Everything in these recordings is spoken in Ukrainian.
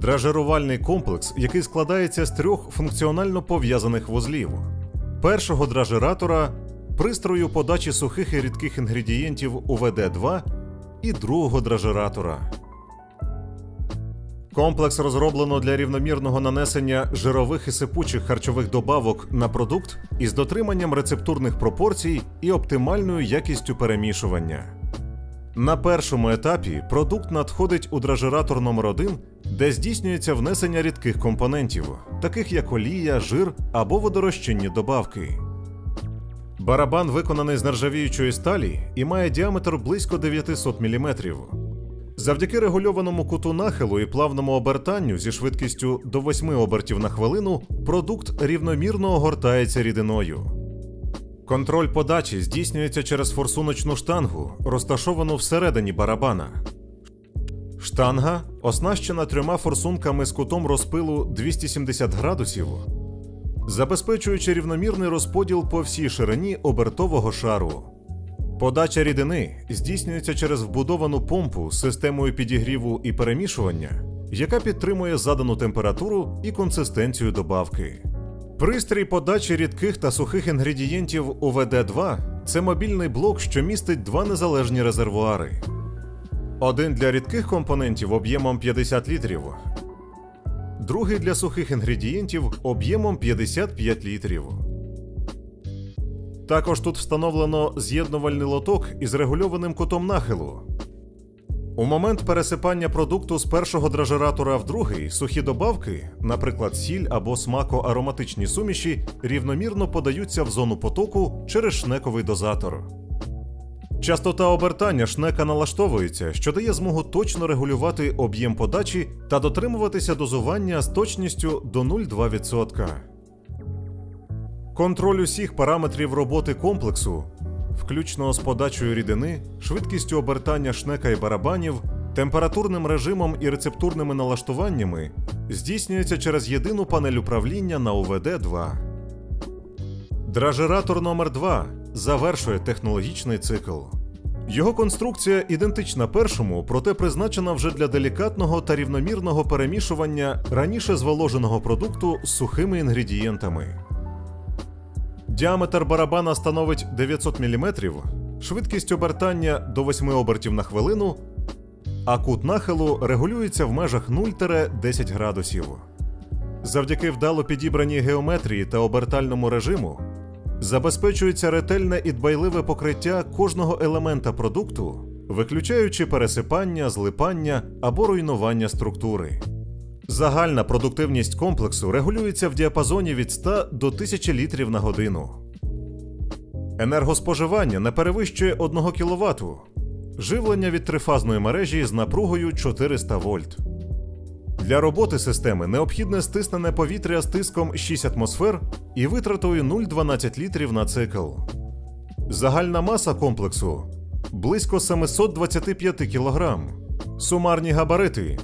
Дражерувальний комплекс, який складається з трьох функціонально пов'язаних вузлів: першого дражератора, пристрою подачі сухих і рідких інгредієнтів УВД-2 і другого дражератора. Комплекс розроблено для рівномірного нанесення жирових і сипучих харчових добавок на продукт із дотриманням рецептурних пропорцій і оптимальною якістю перемішування. На першому етапі продукт надходить у дражератор номер 1 де здійснюється внесення рідких компонентів, таких як олія, жир або водорозчинні добавки. Барабан виконаний з нержавіючої сталі і має діаметр близько 900 мм. Завдяки регульованому куту нахилу і плавному обертанню зі швидкістю до 8 обертів на хвилину продукт рівномірно огортається рідиною. Контроль подачі здійснюється через форсуночну штангу, розташовану всередині барабана. Штанга оснащена трьома форсунками з кутом розпилу 270 градусів, забезпечуючи рівномірний розподіл по всій ширині обертового шару. Подача рідини здійснюється через вбудовану помпу з системою підігріву і перемішування, яка підтримує задану температуру і консистенцію добавки. Пристрій подачі рідких та сухих інгредієнтів УВД-2 це мобільний блок, що містить два незалежні резервуари. Один для рідких компонентів об'ємом 50 літрів, другий для сухих інгредієнтів об'ємом 55 літрів. Також тут встановлено з'єднувальний лоток із регульованим кутом нахилу. У момент пересипання продукту з першого дражератора в другий сухі добавки, наприклад, сіль або смако-ароматичні суміші, рівномірно подаються в зону потоку через шнековий дозатор. Частота обертання шнека налаштовується, що дає змогу точно регулювати об'єм подачі та дотримуватися дозування з точністю до 0,2%. Контроль усіх параметрів роботи комплексу, включно з подачею рідини, швидкістю обертання шнека і барабанів, температурним режимом і рецептурними налаштуваннями, здійснюється через єдину панель управління на УВД-2. Дражератор номер 2 завершує технологічний цикл. Його конструкція ідентична першому, проте призначена вже для делікатного та рівномірного перемішування раніше зволоженого продукту з сухими інгредієнтами. Діаметр барабана становить 900 мм, швидкість обертання до 8 обертів на хвилину, а кут нахилу регулюється в межах 0-10 градусів. Завдяки вдало підібраній геометрії та обертальному режиму забезпечується ретельне і дбайливе покриття кожного елемента продукту, виключаючи пересипання, злипання або руйнування структури. Загальна продуктивність комплексу регулюється в діапазоні від 100 до 1000 літрів на годину. Енергоспоживання не перевищує 1 кВт. Живлення від трифазної мережі з напругою 400 вольт. Для роботи системи необхідне стиснене повітря з тиском 6 атмосфер і витратою 0,12 літрів на цикл. Загальна маса комплексу близько 725 кг. Сумарні габарити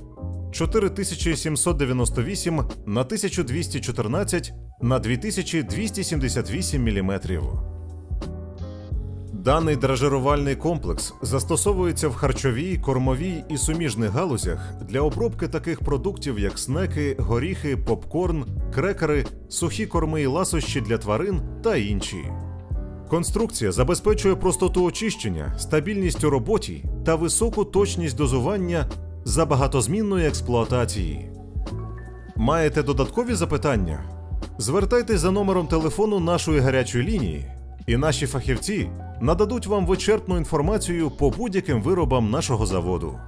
4798 на 1214 на 2278 мм. Даний дражерувальний комплекс застосовується в харчовій, кормовій і суміжних галузях для обробки таких продуктів, як снеки, горіхи, попкорн, крекери, сухі корми і ласощі для тварин та інші. Конструкція забезпечує простоту очищення, стабільність у роботі та високу точність дозування за багатозмінної експлуатації. Маєте додаткові запитання? Звертайтесь за номером телефону нашої гарячої лінії, і наші фахівці нададуть вам вичерпну інформацію по будь-яким виробам нашого заводу.